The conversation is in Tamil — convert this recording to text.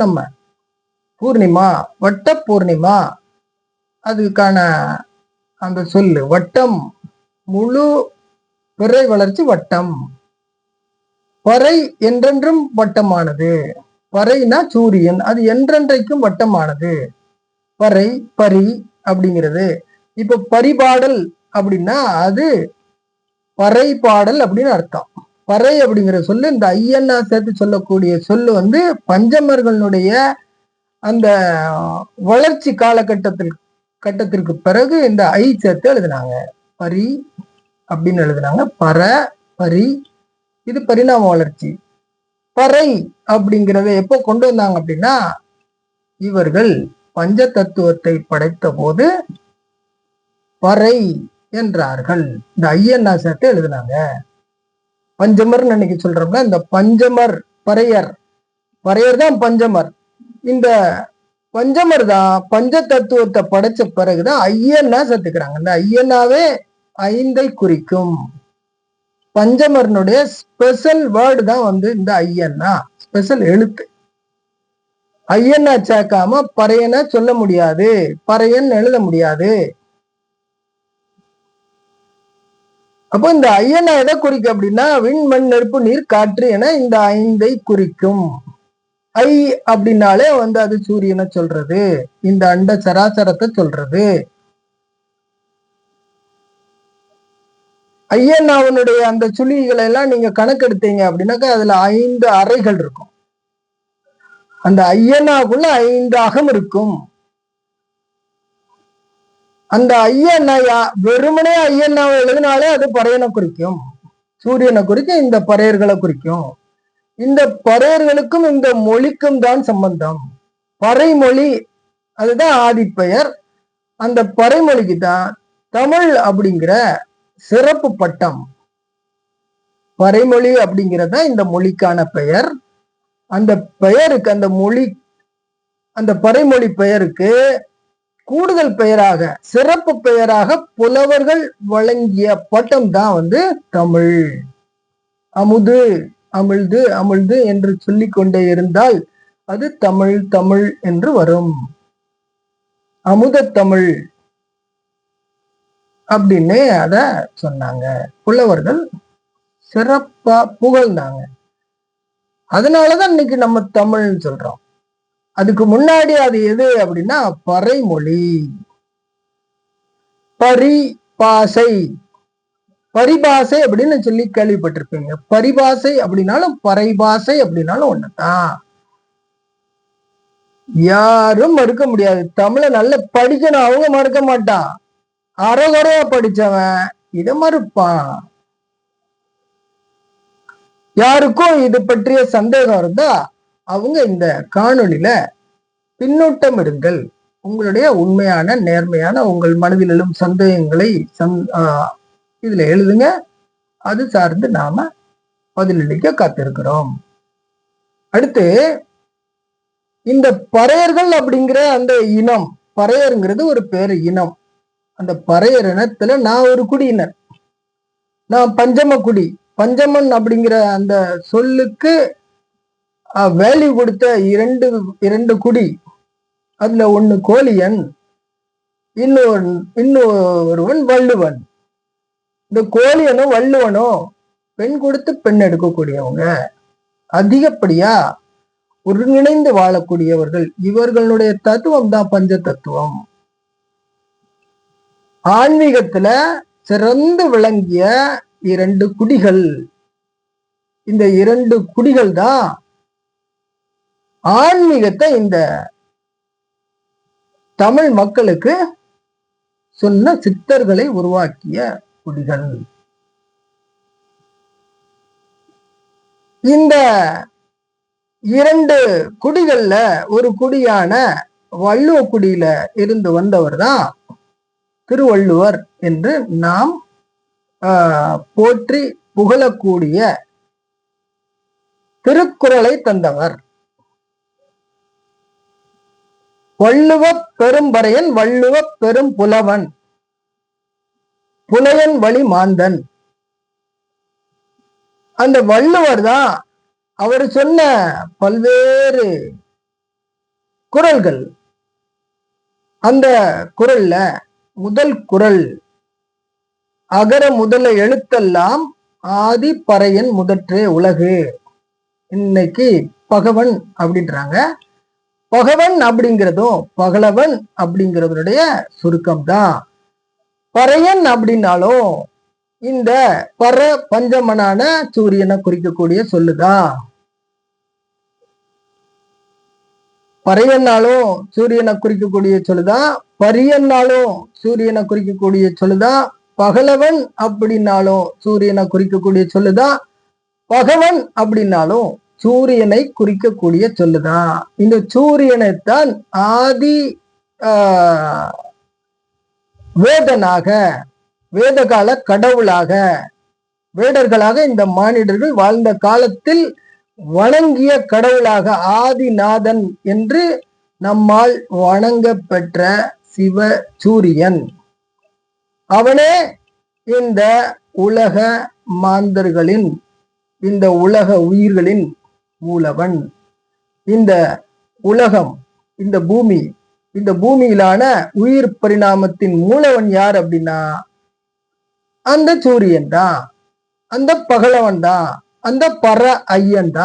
நம்ம பூர்ணிமா வட்ட பூர்ணிமா அதுக்கான அந்த சொல்லு வட்டம். முழு பிறை வளர்ச்சி வட்டம். பறை என்றென்றும் வட்டமானது. பறைனா சூரியன் அது என்றென்றைக்கும் வட்டமானது. பறை பரி அப்படிங்கிறது. இப்ப பரிபாடல் அப்படின்னா அது பறை பாடல் அப்படின்னு அர்த்தம். பறை அப்படிங்கிற சொல்லு இந்த ஐயன்னா சேர்த்து சொல்லக்கூடிய சொல்லு வந்து பஞ்சமர்களுடைய அந்த வளர்ச்சி காலகட்டத்தில் கட்டத்திற்கு பிறகு இந்த ஐ சேர்த்து எழுதினாங்க. பரி அப்படின்னு எழுதினாங்க. பற பரி இது பரிணாம வளர்ச்சி. பறை அப்படிங்கிறத எப்போ கொண்டு வந்தாங்க அப்படின்னா இவர்கள் பஞ்ச தத்துவத்தை படைத்த போது பறை என்றார்கள். இந்த ஐயன்னா சேர்த்து எழுதினாங்க. பஞ்சமர்னு அன்னைக்கு சொல்றோம்ல இந்த பஞ்சமர் பறையர். பறையர் தான் பஞ்சமர். இந்த பஞ்சமர் தான் பஞ்ச தத்துவத்தை படைச்ச பிறகுதான் ஐயன்னா சத்துக்கிறாங்க. இந்த ஐயனாவே ஐந்தை குறிக்கும். பஞ்சமர்னுடைய ஸ்பெஷல் வேர்டு தான் வந்து இந்த ஐயன்னா ஸ்பெஷல் எழுத்து. ஐயன்னா சேர்க்காம பறையனா சொல்ல முடியாது. பறையன் எழுத முடியாது. அப்போ இந்த ஐயனா எதை குறிக்கும் அப்படின்னா விண் மண் நெருப்பு நீர் காற்று என இந்த ஐந்தை குறிக்கும். ஐ அப்படின்னாலே வந்து அது சூரியனை சொல்றது. இந்த அண்ட சராசரத்தை சொல்றது. ஐயன் அவனுடைய அந்த சுழிகளை எல்லாம் நீங்க கணக்கெடுத்தீங்க அப்படின்னாக்கா அதுல ஐந்து அறைகள் இருக்கும். அந்த ஐயனாக்குள்ள ஐந்து அகம் இருக்கும். அந்த ஐயன்னா வெறுமனே ஐயன்னாவை எழுதினாலே அது பறையனை குறிக்கும். சூரியனை குறிக்கும் இந்த பறையர்களை குறிக்கும். இந்த பறையர்களுக்கும் இந்த மொழிக்கும் தான் சம்பந்தம். பறைமொழி அதுதான் ஆதிப்பெயர். அந்த பறைமொழிக்கு தான் தமிழ் அப்படிங்கிற சிறப்பு பட்டம். பறைமொழி அப்படிங்கிறது தான் இந்த மொழிக்கான பெயர். அந்த பெயருக்கு அந்த மொழி அந்த பறைமொழி பெயருக்கு கூடுதல் பெயராக சிறப்பு பெயராக புலவர்கள் வழங்கிய பட்டம் தான் வந்து தமிழ். அமுது அமிழ்து அமிழ்து என்று சொல்லிக்கொண்டே இருந்தால் அது தமிழ் தமிழ் என்று வரும். அமுத தமிழ் அப்படின்னு அத சொன்னாங்க. புலவர்கள் சிறப்பா புகழ்ந்தாங்க. அதனாலதான் இன்னைக்கு நம்ம தமிழ்னு சொல்றோம். அதுக்கு முன்னாடி அது எது அப்படின்னா பறைமொழி. பரி பாசை பரிபாசை அப்படின்னு சொல்லி கேள்விப்பட்டிருப்பீங்க. பரிபாசை அப்படின்னாலும் பறைபாசை அப்படின்னாலும் ஒண்ணுதான். யாரும் மறுக்க முடியாது. தமிழை நல்ல படிக்கணும். அவங்க மறுக்க மாட்டான் அறகுறையா படிச்சவன். இத மறுப்பான். யாருக்கும் இது பற்றிய சந்தேகம் இருந்தா அவங்க இந்த காணொலியில பின்னூட்டம் இருங்கள் உங்களுடைய உண்மையான நேர்மையான உங்கள் மனதில் எழும் சந்தேகங்களை சந் இதுல எழுதுங்க. அது சார்ந்து நாம பதிலளிக்க காத்திருக்கிறோம். அடுத்து இந்த பறையர்கள் அப்படிங்கிற அந்த இனம் பறையருங்கிறது ஒரு பேரு இனம். அந்த பறையர் இனத்துல நான் ஒரு குடியினர். நான் பஞ்சம குடி பஞ்சமன் அப்படிங்கிற அந்த சொல்லுக்கு வேல்யூ கொடுத்த இரண்டு இரண்டு குடி அதுல ஒண்ணு கோலியன் இன்னொரு இன்னொருவன் வள்ளுவன். இந்த கோலியனும் வள்ளுவனும் பெண் கொடுத்து பெண் எடுக்கக்கூடியவங்க. அதிகப்படியா ஒருங்கிணைந்து வாழக்கூடியவர்கள். இவர்களுடைய தத்துவம் தான் பஞ்ச தத்துவம் ஆன்மீகத்துல சிறந்து விளங்கிய இரண்டு குடிகள். இந்த இரண்டு குடிகள் தான் ஆன்மீகத்தை இந்த தமிழ் மக்களுக்கு சொன்ன சித்தர்களை உருவாக்கிய குடிகள். இந்த இரண்டு குடிகள்ல ஒரு குடியான வள்ளுவ குடியில இருந்து வந்தவர் தான் திருவள்ளுவர் என்று நாம் ஆஹ், போற்றி புகழக்கூடிய திருக்குறளை தந்தவர். வள்ளுவ பெரும்பறையன் வள்ளுவ பெரும் புலவன் புலையன் வழி மாந்தன். அந்த வள்ளுவர் தான் அவர் சொன்ன பல்வேறு குரல்கள். அந்த குரல்ல முதல் குரல் அகர முதல எழுத்தெல்லாம் ஆதி பறையன் முதற்றே உலகு. இன்னைக்கு பகவன் அப்படின்றாங்க. பகவன் அப்படிங்கிறதும் பகலவன் அப்படிங்கிறதுடைய சுருக்கம் தான் பறையன் அப்படின்னாலும் இந்த பர பஞ்சமனான சூரியனை குறிக்கக்கூடிய சொல்லுதான். பறையன்னாலும் சூரியனை குறிக்கக்கூடிய சொல்லுதான். பரியன்னாலும் சூரியனை குறிக்கக்கூடிய சொல்லுதான். பகலவன் அப்படின்னாலும் சூரியனை குறிக்கக்கூடிய சொல்லுதான். பகவன் அப்படின்னாலும் சூரியனை குறிக்கக்கூடிய சொல்லுதான் இந்த சூரியனைத்தான் ஆதி ஆஹ், வேதனாக வேதகால கடவுளாக வேடர்களாக இந்த மானிடர்கள் வாழ்ந்த காலத்தில் வணங்கிய கடவுளாக ஆதிநாதன் என்று நம்மால் வணங்க பெற்ற சிவ சூரியன் அவனே இந்த உலக மாந்தர்களின் இந்த உலக உயிர்களின் மூலவன். இந்த உலகம் இந்த பூமி இந்த பூமியிலான உயிர் பரிணாமத்தின் மூலவன் யார் அப்படின்னா அந்த சூரியன் தான். அந்த பகலவன் தான். அந்த பர ஐயன் தான்.